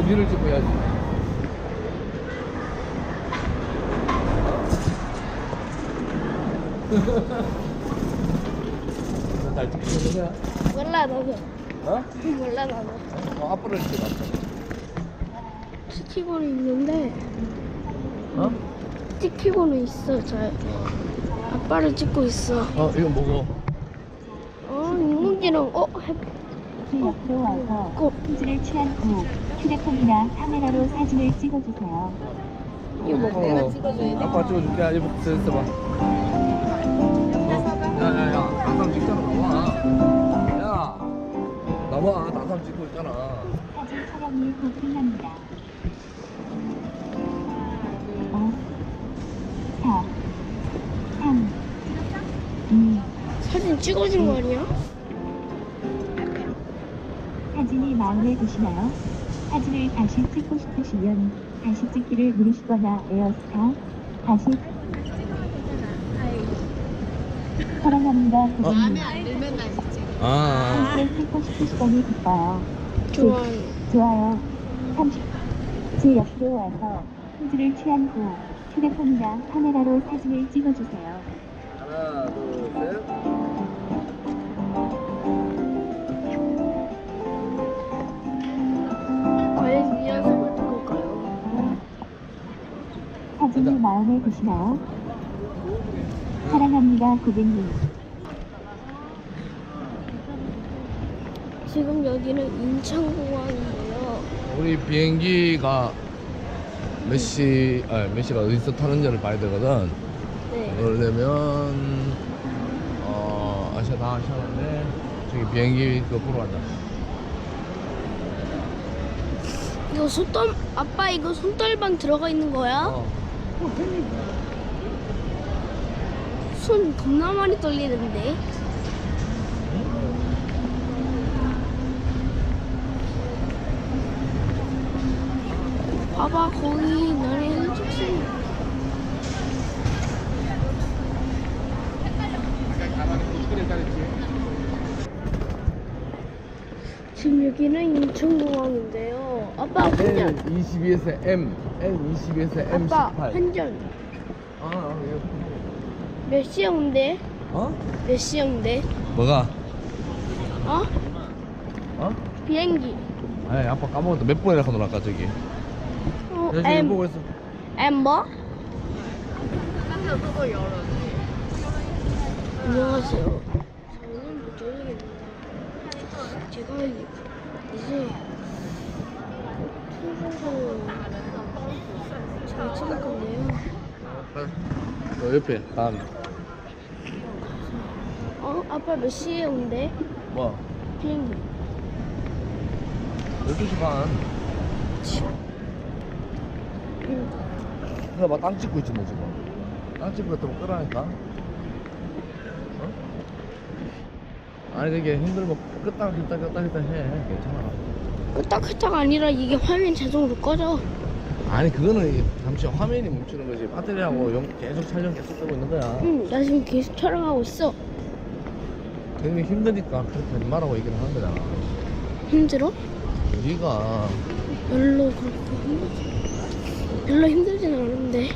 해야지. 잘 찍히는 거야? 몰라 나도 어? 몰라 나도 어, 앞으로 찍어. 찍히고는 있는데 어? 찍히고는 있어 잘 아빠를 찍고 있어 어, 이거 뭐고? 어 인공지능 어 해, 옆으로 와서 고 포즈를 취한 후 휴대폰이나 카메라로 사진을 찍어주세요. 이거 뭐 어, 아빠 찍어줄게. 이거 됐어 봐. 어? 야야야, 나삼 찍잖아. 나와. 야, 나와. 나삼 찍고 있잖아. 사진 촬영이 곧 끝납니다. 5, 4, 3, 2, 사진 찍어준 거 아니야? 사진이 마음에 드시나요? 사진을 다시 찍고 싶으시면 다시 찍기를 누르시거나 에어스타 다시 사랑합니다 고객님 아. 사진을 찍고 싶으시다니 기뻐요 좋아 좋아요 30. 제 옆으로 와서 포즈를 취한 후 휴대폰이나 카메라로 사진을 찍어주세요 하나, 둘, 셋. 사진이 마음에 드시나요? 사랑합니다 고객님 지금 여기는 인천공항인데요 우리 비행기가 몇 시, 아, 몇 시가 어디서 타는지를 봐야 되거든. 네 그러려면, 어, 아시아 다 아시아인데, 저기 비행기 그거 보러 가자. 이거 손떨 아빠 이거 손떨방 들어가 있는 거야? 어. 손 겁나 많이 떨리는데? 봐봐 거기 나의 일직선 지금 여기는 인천공항인데요 아빠 환전 N22에서 M, N22에서 아빠 M18. 환전 아, 아, 이거. 몇 시에 온대? 어? 몇 시에 온대? 뭐가? 어? 어? 비행기 아니, 아빠 까먹었다. 몇 번이나 가노 아까 저기. 어, 야, 저기 보고 있어. M 뭐? 안녕하세요. 저는 못 저녁입니다. 제가 이- 이제 투어를 잘 찍을 건데요. 너 옆에, 다음. 어? 아빠 몇 시에 온대? 뭐? 비행기. 12시 반. 응. 근데 막땅 찍고 있지, 뭐, 지금. 땅 찍고 있다고 끄라니까. 어? 아니, 되게 힘들면 끄딱, 끄딱, 끄딱, 끄딱 해. 괜찮아. 끄딱끄딱 아니라 이게 화면 자동으로 꺼져. 아니, 그거는 잠시 화면이 멈추는 거지. 배터리하고 영- 계속 촬영 계속 되고 있는 거야. 응, 나 지금 계속 촬영하고 있어. 굉장히 힘드니까 그렇게 하지 말라고 얘기를 하는 거잖아. 힘들어? 우리가 별로 그렇게 힘들지. 별로 힘들진 않은데.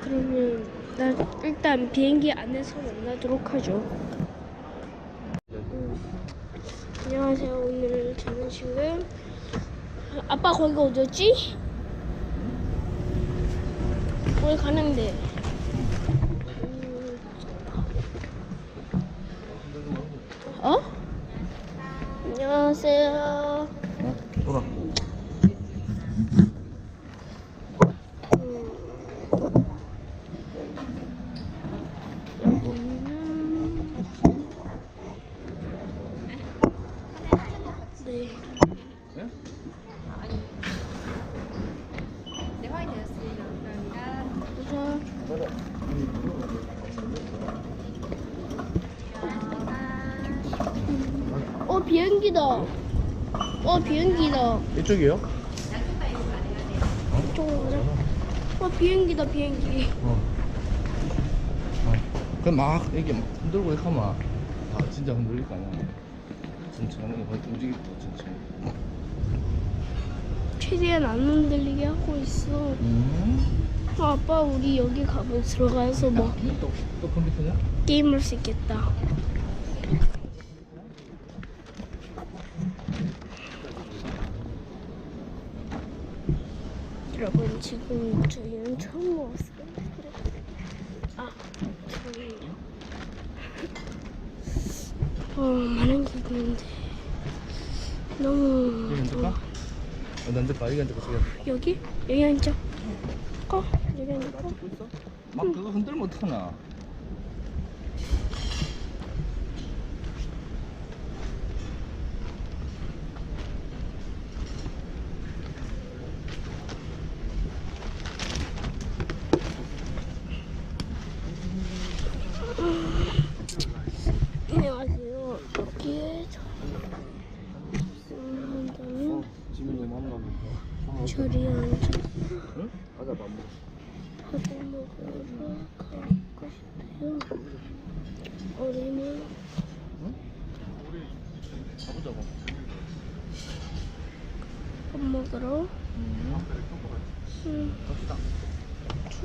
그러면 나 일단 비행기 안에서 만나도록 하죠. 음, 안녕하세요. 오늘 저는 지금 아빠 거기가 어디였지? 거기 가는데. 음, 어? 안녕하세요. 어? 돌아. 음. 여기는 네. 네? 어 비행기다. 어 비행기다. 이쪽이요? 이쪽으로 가자. 어 비행기다 비행기. 어. 그럼 막 이게 막 흔들고 이렇게 하면 아 진짜 흔들릴 거 아니야 천천히 움직일 거 천천히 최대한 안 흔들리게 하고 있어. 음? 어, 아빠 우리 여기 가면 들어가서 뭐 또, 또 컴퓨터냐? 게임할 수 있겠다. 여러분 지금 저희는 처음 먹었어요. 아, 저희요. 어, 많은 게 있는데 너무 여기 앉을까? 어디 앉을까? 여기 앉을까? 저기 여기 여기 앉아. 어, 여기 앉아. 있어? 막 그거 흔들면 어떡하나 안녕하세요. 여기에 저한다면 지금 너무 안 나고 저리 앉아 응? 가자 밥 먹어 밥을 먹으러 가고 싶어요. 어린이 가보자고 밥 먹으러 갑시다 출.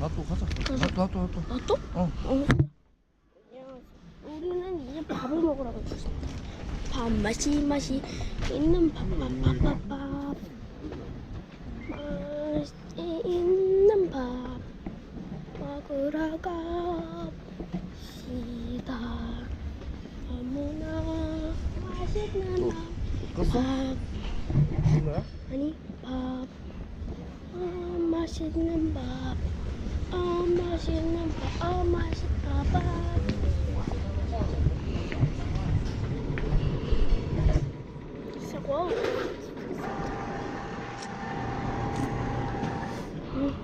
나또 가자 가자. 나또 나또 나또 아 또? 어 어. 안녕하세요. 우리는 이제 밥을 먹으러 가고 있습니다. 밥 맛이 맛이 있는 밥 밥 밥 밥밥 맛이 있는 밥 먹으러 갑시다. 너무나 맛있는 껐어? 밥 이거야? 아니 밥 아, 맛있는 밥 아, 맛있는 밥 아, 맛있다 밥 사과 음,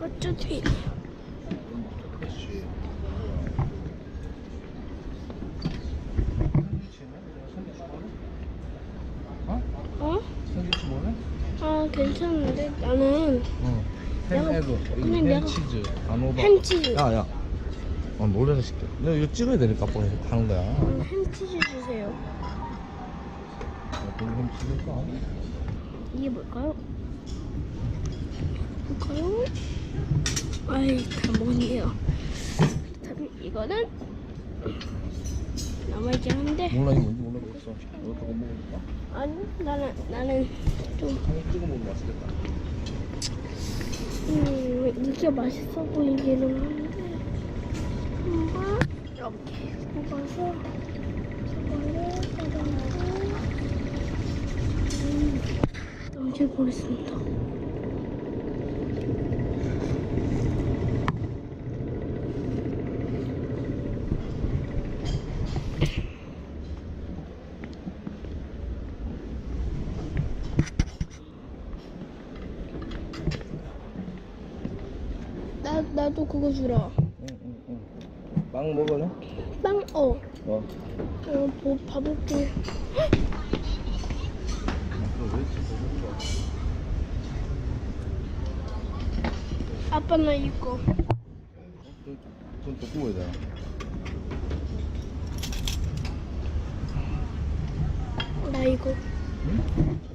그쪽 뒤 그렇지 어? 어? 샌드위치 먹을래? 아 괜찮은데 나는 어. 내가- 햄에그, 근데 햄 내가- 치즈, 단호박. 햄치즈 야, 야. 어, 노래를 시켜. 내가 이거 찍어야 되니까 아빠가 하는 거야. 음, 햄치즈 주세요 야, 거기 햄 치즈일까? 이게 뭘까요? 뭘까요? 아이 다 뭐니에요 그렇다면 이거는 남아있긴 한데 몰라, 이거 뭔지 몰라보겠어. 이거 저거 먹어볼까? 아니 나는 나는 좀 한번 찍어 먹으면 맛있겠다. 음, 이게 맛있어 보이기는 한데. 한번 이렇게 뽑아서 저거를 썰어놓고 음, 넘겨보겠습니다 나, 나도 그거 주라 응, 응, 응. 빵 먹을래? 빵, 어, 어. 어, 뭐, 봐볼게? 아빠 나 이거 그건 또 구워야 되나? 나 이거 응?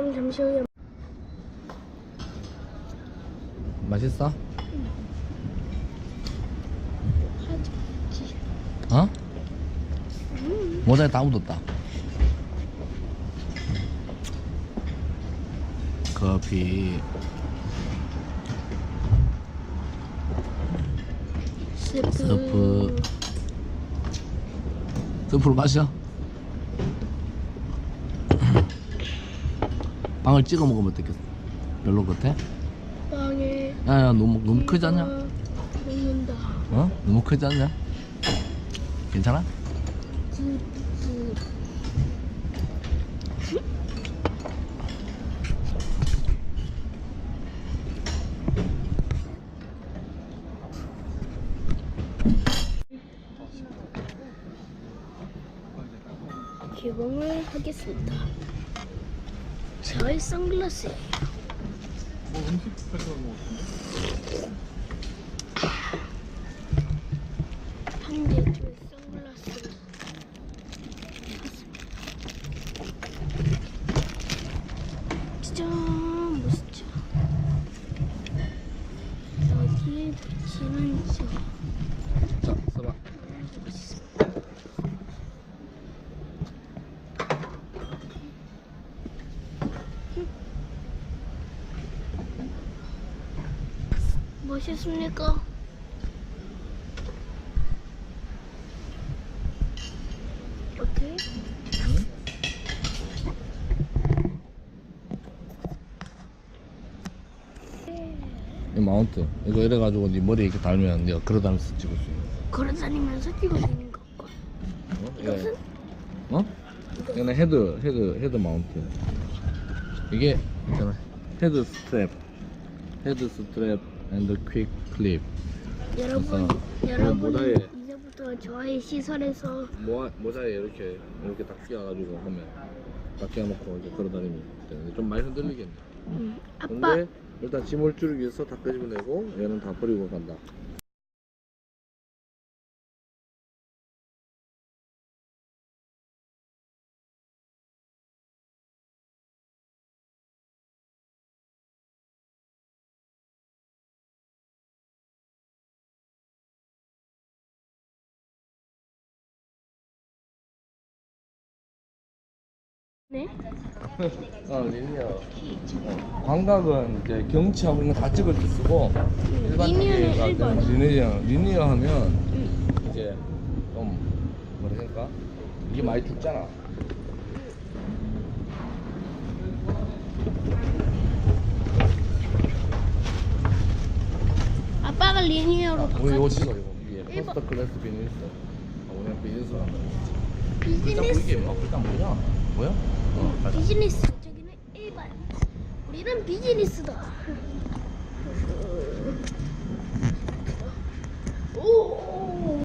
그럼 잠시 후에 맛있어? 하지 어? 음, 모자에 다 묻었다. 커피. 스프 스프. 스프로 마셔. 빵을 찍어 먹으면 어떻겠어? 별로 같아? 빵에 야야 너무 너무 크지 않냐? 먹는다 어? 너무 크지 않냐? 괜찮아? 그, 개봉을 하겠습니다 저의 선글라스예요. 뭐 음식 뭐 같은데? 저의 선글라스를 샀습니다. 짜잔 멋있죠? 여기에 붙이는 저 자, 써봐. 멋있 습니까? 이렇게 이 마운트. 이거 이래가지고 네 머리에 이렇게 달면 네가 걸어다니면서 찍을 수 있는. 걸어다니면서 찍을 수 있는 것과 어? 이것은 이거, 어? 이거는 헤드, 헤드, 헤드 마운트. 이게 있잖아. 헤드 스트랩. 헤드 스트랩 앤드 퀵 클립. 여러분 그래서 여러분 모자에 이제부터 저의 시설에서 모, 모자에 이렇게 이렇게 딱 끼워가지고 하면 딱 끼워놓고 이제 걸어다니면 되는데 좀 많이 흔들리겠네. 음, 아빠 근데 일단 짐을 줄이기 위해서 다 끄집어내고 얘는 다 버리고 간다. 네 어, 리니어. 어, 광각은 이제 경치하고 거다 찍을 때 쓰고 일반 리니어는 일반. 리니어. 리니어 하면 음, 이제 좀 뭐라 될까? 이게 많이 죽잖아. 아빠가 리니어로 바꿔 이거 찍어 이거 위에. 퍼스트 클래스 비즈니스. 아, 우리 비즈니스 비즈니스 이게 뭐 일단 뭐야? 뭐야? 어, 가자. 비즈니스 저기는 일반 우리는 비즈니스다